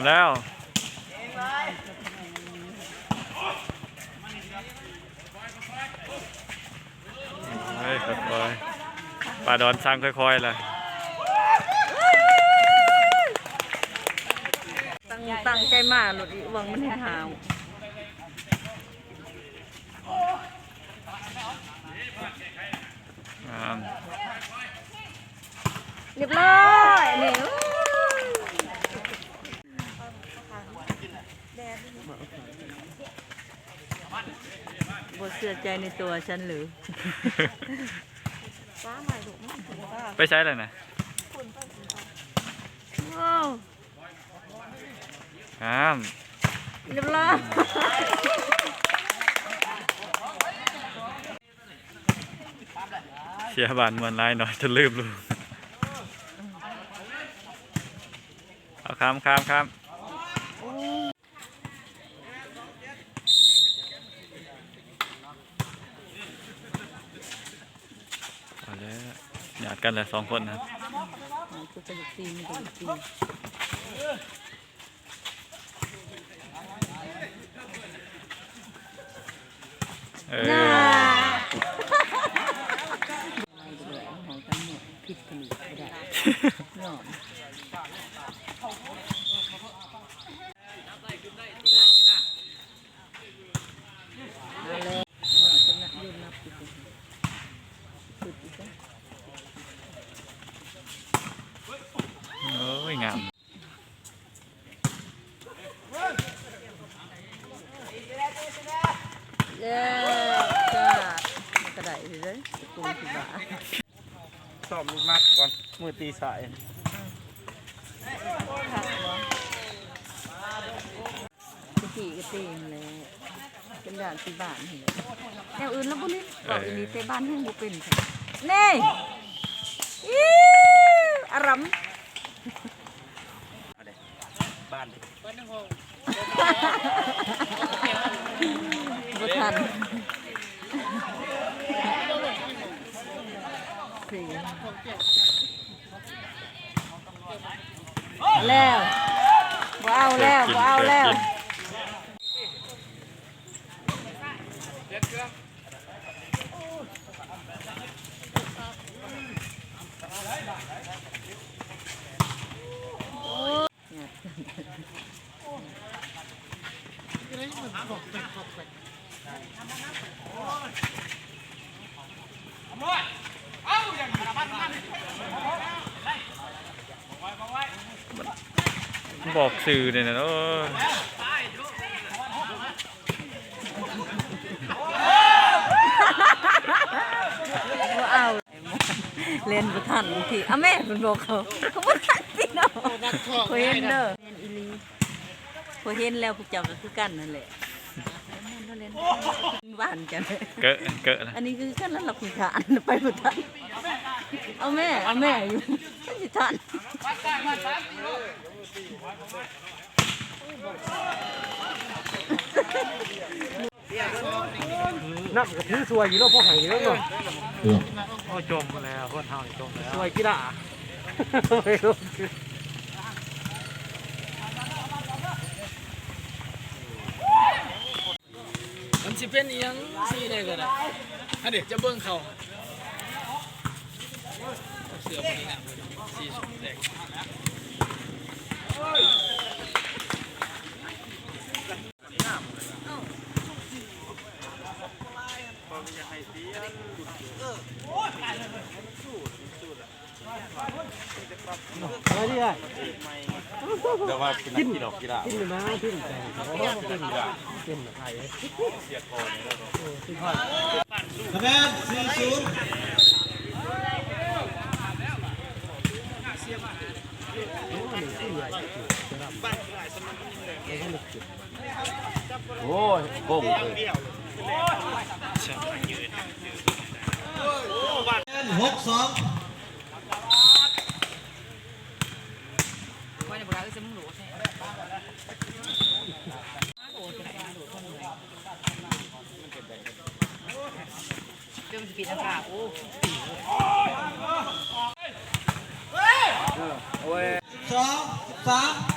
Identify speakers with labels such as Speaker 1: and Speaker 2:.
Speaker 1: ำแล้วเฮ้ยค่อยๆปลาดอนสร้างค่อยๆเลย
Speaker 2: ตั้งตั้งใจมากหลุดอีหวังมันให้หาว
Speaker 1: งาม
Speaker 2: เรียบร้อยนี่ อู้บ่เชื่อใจในตัวฉันหรือ
Speaker 1: ไปใช้เลยนะ
Speaker 2: โอ้
Speaker 1: งาม
Speaker 2: เรียบร้อย
Speaker 1: เชียร์บานมวนลายหน่อยจะลืมลูกเอาข้ามข้ามข้ามเอา แล้วหยาดกันเลยสองคนนะ
Speaker 2: กูจะลุกตีนกูจะตีน
Speaker 1: เอ
Speaker 2: น่า
Speaker 1: อ
Speaker 2: ไม่ดูแลของทั้งหมดผิดผลิตไม่ได้ยอมเอาเลยเอาเลยจะนับยืนนับอีกทีสุดอีกแล้ว
Speaker 1: โอ้ยงาม
Speaker 2: เย้จ้ามันกระไดเลยกูสิบ้า
Speaker 3: สอบลูกนัดก่อนมือตีสาย
Speaker 2: ตะกี้ก็ตีนเลยเป็นด่านที่บ้านเห็นแนวอื่นแล้วพวกนี้บอกอันนี้เตบ้านให้งบุเป็นค่ะนี่อิ๊วอารัม
Speaker 3: บ้าน
Speaker 2: บ่ ทันแล้วว้าวแล้วว้าวแล้ว
Speaker 1: บอกสื่อเนี่ยนะโอ้ย
Speaker 2: บ่เอาเล่นบ่ทันทีอะแม่เพิ่นบอกเขาเขาบ่ทันสิเนาะเขาเห็นเด้อเห็นอีหลีพอเห็นแล้วพวกเจ้าก็คือกันนั่นแหละแม่นบ่ เล่นหวานจังเลย
Speaker 1: เกอะเกอะนะ
Speaker 2: อันนี้คือกันแล้วเราคือทานไปบ่ทันเอาแม่เอาแม่อยู่ฉันสิทาน
Speaker 3: นับกระถือสวยอยู่แล้วพอหายแล้วเนาะ
Speaker 1: โอ้จมแล้วคนเฮาจมแล้ว
Speaker 3: สวยกีฬาไม่รู้
Speaker 4: มัน สิเป็นอียังสิได้ก็ได้อันเดี๋ยวจะเบิ่งเขาเสือคนนี้นะสีสุดแดง
Speaker 3: อะไรดีอะ
Speaker 5: แต่ว่าเป็นนักกีฬากีฬา
Speaker 3: กินอยู่นะกินแต่กินกินไทย
Speaker 5: คะแนนสี่ศูนย์โอ้ยโก้งเลยหกสอง สองสาม